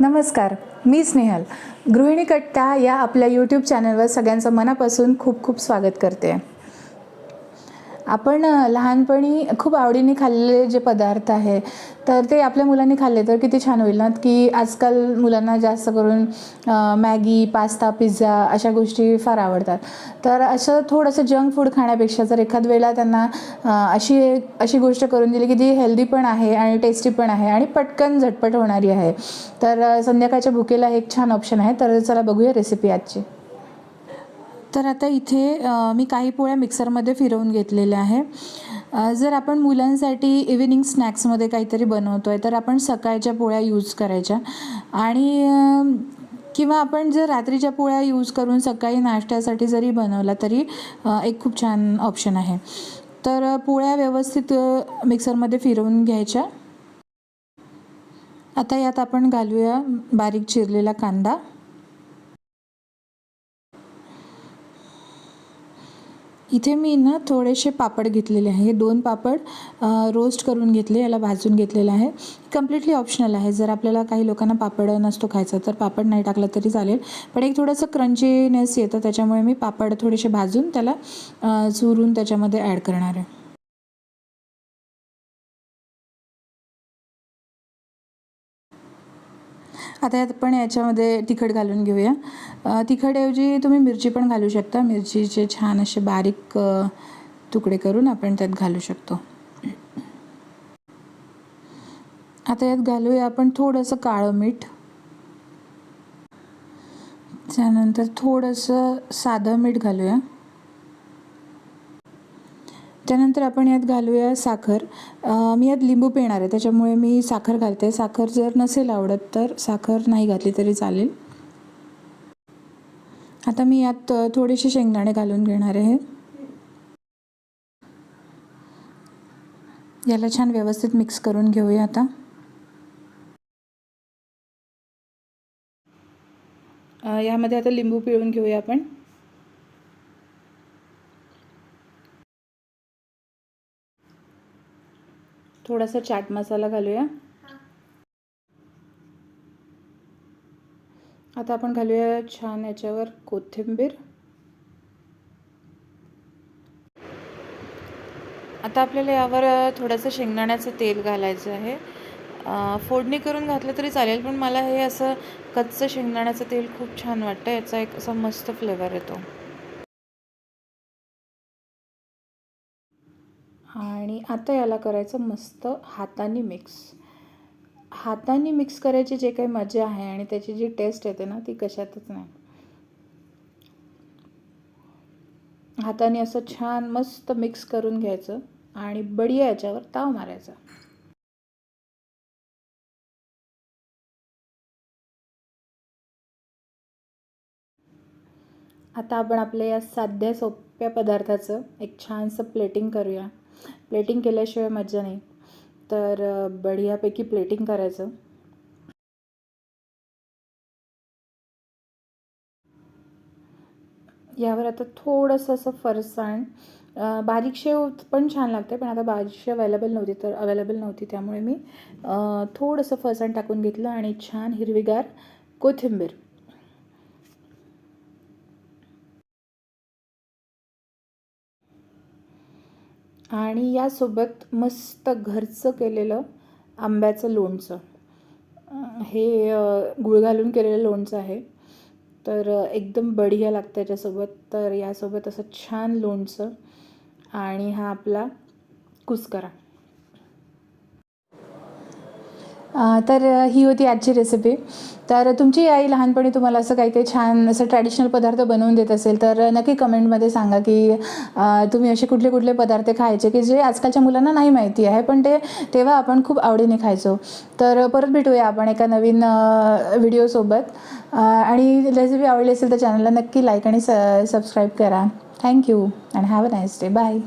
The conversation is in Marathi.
नमस्कार मी स्नेहल. गृहिणी कट्टा या आपल्या यूट्यूब चॅनलवर सगळ्यांचं मनापासून खूप खूप स्वागत करते. आपण लहानपणी खूप आवडीने खाल्लेले जे पदार्थ आहे तर ते आपल्या मुलांनी खाल्ले तर किती छान होईल ना? की आजकाल मुलांना जास्त करून मॅगी पास्ता पिझ्झा अशा गोष्टी फार आवडतात. तर असं थोडंसं जंक फूड खाण्यापेक्षा जर एखाद वेळेला त्यांना अशी अशी गोष्ट करून दिली की ती हेल्दी पण आहे आणि टेस्टी पण आहे आणि पटकन झटपट होणारी आहे तर संध्याकाळच्या भुकेला एक छान ऑप्शन आहे. तर चला बघूया रेसिपी आजची. तर आता इथे मी काही पोळ्या मिक्सरमध्ये फिरवून घेतलेल्या आहे. जर आपण मुलांसाठी इव्हिनिंग स्नॅक्समध्ये काहीतरी बनवतो आहे तर आपण सकाळच्या पोळ्या यूज करायच्या. आणि किंवा आपण जर रात्रीच्या पोळ्या यूज करून सकाळी नाश्त्यासाठी जरी बनवला तरी एक खूप छान ऑप्शन आहे. तर पोळ्या व्यवस्थित मिक्सरमध्ये फिरवून घ्यायच्या. आता यात आपण घालूया बारीक चिरलेला कांदा. इथे मी ना थोडेसे पापड घेतलेले आहे. हे दोन पापड रोस्ट करून घेतले याला भाजून घेतलेलं आहे. कम्प्लिटली ऑप्शनल आहे. जर आपल्याला काही लोकांना पापड नसतो खायचा तर पापड नाही टाकलं तरी चालेल. पण एक थोडंसं क्रंचीनेस येतं त्याच्यामुळे मी पापड थोडेसे भाजून त्याला चुरून त्याच्यामध्ये ॲड करणार आहे. आता यात आपण याच्यामध्ये तिखट घालून घेऊया. तिखटऐवजी तुम्ही मिरची पण घालू शकता. मिरचीचे छान असे बारीक तुकडे करून आपण त्यात घालू शकतो. आता यात घालूया आपण थोडंसं काळं मीठ. त्यानंतर थोडंसं साधं मीठ घालूया. त्यानंतर आपण यात घालूया साखर. मी यात लिंबू पिळणार आहे त्याच्यामुळे मी साखर घालते. साखर जर नसेल आवडत तर साखर नाही घातली तरी चालेल. आता मी यात थोडेसे शेंगदाणे घालून घेणार आहे. याला छान व्यवस्थित मिक्स करून घेऊया आता. यामध्ये आता लिंबू पिळून घेऊया आपण. थोडासा चाट मसाला घालूया. आता आपण घालूया छान याच्यावर कोथिंबीर. आता आपल्याला यावर थोडंसं शेंगदाण्याचं तेल घालायचं आहे. फोडणी करून घातलं तरी चालेल पण मला हे असं कच्चं शेंगदाण्याचं तेल खूप छान वाटतं याचा एक असा मस्त फ्लेवर येतो. आणि आता याला करायचं मस्त हाताने मिक्स हाताने मिक्स करायची जे काही मजा आहे आणि त्याची जी टेस्ट येते ना ती कशातच नाही. हाताने असं छान मस्त मिक्स करून घ्यायचं आणि बढिया याच्यावर ताव मारायचा. आता आपण आपल्या या साध्या सोप्या पदार्थाचं एक छानसं प्लेटिंग करूया. प्लेटिंग केल्याशिवाय मज्जा नाही. तर बढियापैकी प्लेटिंग करायचं. यावर आता थोडंसं असं फरसाण. बारीक शेव पण छान लागते पण आता बारीक शेव अवेलेबल नव्हती तर अवेलेबल नव्हती त्यामुळे मी थोडंसं फरसाण टाकून घेतलं आणि छान हिरवीगार कोथिंबीर. आणि यासोबत मस्त घरचं केलेलं आंब्याचं लोणचं. हे गुळ घालून केलेलं लोणचं आहे. तर एकदम बढिया लागतं त्याच्यासोबत. तर यासोबत असं छान लोणचं आणि हा आपला कुस्करा अ, तर ही होती आजची रेसिपी तर तुमची आई लहानपणी तुम्हाला असं काही काही छान असं ट्रॅडिशनल पदार्थ बनवून देत असेल तर नक्की कमेंटमध्ये सांगा की तुम्ही असे कुठले कुठले पदार्थ खायचे की जे आजकालच्या मुलांना नाही माहिती आहे पण ते तेव्हा आपण खूप आवडीने खायचो. तर परत भेटूया आपण एका नवीन व्हिडिओसोबत आणि रेसिपी आवडली असेल तर चॅनलला नक्की लाईक आणि स सबस्क्राईब करा. Thank you and have a nice day bye